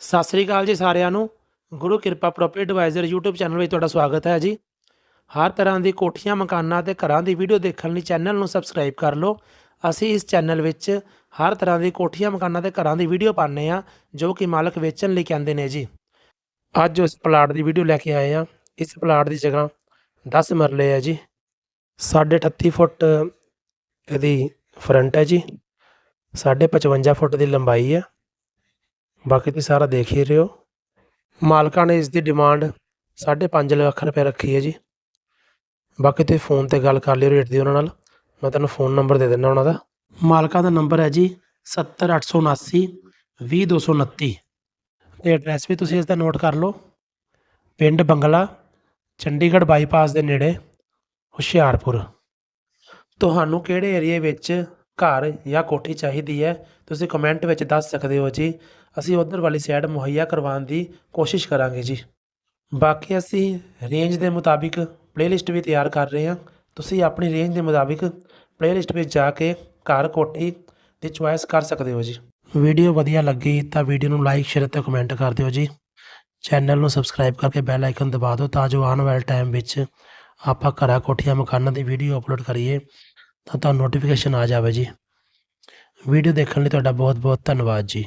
ਸਤਿ ਸ੍ਰੀ ਅਕਾਲ ਜੀ ਸਾਰਿਆਂ ਨੂੰ। ਗੁਰੂ ਕਿਰਪਾ ਪ੍ਰੋਪਰਟੀ ਐਡਵਾਈਜ਼ਰ YouTube ਚੈਨਲ ਵਿੱਚ ਤੁਹਾਡਾ ਸਵਾਗਤ ਹੈ ਜੀ। ਹਰ ਤਰ੍ਹਾਂ ਦੀ ਕੋਠੀਆਂ, ਮਕਾਨਾਂ ਤੇ ਘਰਾਂ ਦੀ ਵੀਡੀਓ ਦੇਖਣ ਲਈ ਚੈਨਲ ਨੂੰ ਸਬਸਕ੍ਰਾਈਬ ਕਰ ਲਓ। ਅਸੀਂ ਇਸ ਚੈਨਲ ਵਿੱਚ ਹਰ ਤਰ੍ਹਾਂ ਦੀ ਕੋਠੀਆਂ, ਮਕਾਨਾਂ ਤੇ ਘਰਾਂ ਦੀ ਵੀਡੀਓ ਪਾਉਂਦੇ ਆ ਜੋ ਕਿ ਮਾਲਕ ਵੇਚਣ ਲਈ ਕਹਿੰਦੇ ਨੇ ਜੀ। ਅੱਜ ਉਸ ਪਲਾਟ ਦੀ ਵੀਡੀਓ ਲੈ ਕੇ ਆਏ ਆ ਇਸ ਪਲਾਟ ਦੀ ਜਗ੍ਹਾ 10 ਮਰਲੇ ਹੈ ਜੀ। 38 ਫੁੱਟ ਇਹਦੀ ਫਰੰਟ ਹੈ ਜੀ। 55 ਫੁੱਟ ਦੀ ਲੰਬਾਈ ਹੈ। ਬਾਕੀ ਤੁਸੀਂ ਸਾਰਾ ਦੇਖ ਹੀ ਰਹੇ ਹੋ। ਮਾਲਕਾਂ ਨੇ ਇਸ ਦੀ ਡਿਮਾਂਡ 5.5 ਲੱਖ ਰੁਪਏ ਰੱਖੀ ਹੈ ਜੀ। ਬਾਕੀ ਤੁਸੀਂ ਫੋਨ ਤੇ ਗੱਲ ਕਰ ਲਿਓ ਰੇਟ ਦੀ ਉਹਨਾਂ ਨਾਲ। ਮੈਂ ਤੁਹਾਨੂੰ ਫੋਨ ਨੰਬਰ ਦੇ ਦਿੰਦਾ ਉਹਨਾਂ ਦਾ। ਮਾਲਕਾਂ ਦਾ ਨੰਬਰ ਹੈ ਜੀ 70879 20229 ਤੇ ਐਡਰੈਸ ਵੀ ਤੁਸੀਂ ਇਸ ਦਾ ਨੋਟ ਕਰ ਲਓ। ਪਿੰਡ ਬੰਗਲਾ, ਚੰਡੀਗੜ੍ਹ ਬਾਈਪਾਸ ਦੇ ਨੇੜੇ, ਹੁਸ਼ਿਆਰਪੁਰ। ਤੁਹਾਨੂੰ ਕਿਹੜੇ ਏਰੀਏ ਵਿੱਚ ਘਰ ਜਾਂ ਕੋਠੀ ਚਾਹੀਦੀ ਹੈ। ਤੁਸੀਂ ਕਮੈਂਟ ਵਿੱਚ ਦੱਸ ਸਕਦੇ ਹੋ ਜੀ। ਅਸੀਂ ਉਧਰ ਵਾਲੀ ਸਾਈਡ ਮੁਹੱਈਆ ਕਰਵਾਉਣ ਦੀ ਕੋਸ਼ਿਸ਼ ਕਰਾਂਗੇ ਜੀ। ਬਾਕੀ ਅਸੀਂ ਰੇਂਜ ਦੇ ਮੁਤਾਬਿਕ ਪਲੇਲਿਸਟ ਵੀ ਤਿਆਰ ਕਰ ਰਹੇ ਹਾਂ। ਤੁਸੀਂ ਆਪਣੀ ਰੇਂਜ ਦੇ ਮੁਤਾਬਿਕ ਪਲੇਲਿਸਟ ਵਿੱਚ ਜਾ ਕੇ ਘਰ ਕੋਠੀ ਦੀ ਚੁਆਇਸ ਕਰ ਸਕਦੇ ਹੋ ਜੀ। ਵੀਡੀਓ ਵਧੀਆ ਲੱਗੀ ਤਾਂ ਵੀਡੀਓ ਨੂੰ ਲਾਈਕ ਸ਼ੇਅਰ ਅਤੇ ਕਮੈਂਟ ਕਰ ਦਿਓ ਜੀ। ਚੈਨਲ ਨੂੰ ਸਬਸਕ੍ਰਾਈਬ ਕਰਕੇ ਬੈਲ ਆਈਕਨ ਦਬਾ ਦਿਓ ਤਾਂ ਜੋ ਆਉਣ ਵਾਲੇ ਟਾਈਮ ਵਿੱਚ ਆਪਾਂ ਘਰਾਂ ਕੋਠੀਆਂ ਮਕਾਨਾਂ ਦੀ ਵੀਡੀਓ ਅਪਲੋਡ ਕਰੀਏ। ਤਾਂ ਤੁਹਾਨੂੰ ਨੋਟੀਫਿਕੇਸ਼ਨ ਆ ਜਾਵੇ ਜੀ। ਵੀਡੀਓ ਦੇਖਣ ਲਈ ਤੁਹਾਡਾ ਬਹੁਤ ਬਹੁਤ ਧੰਨਵਾਦ ਜੀ।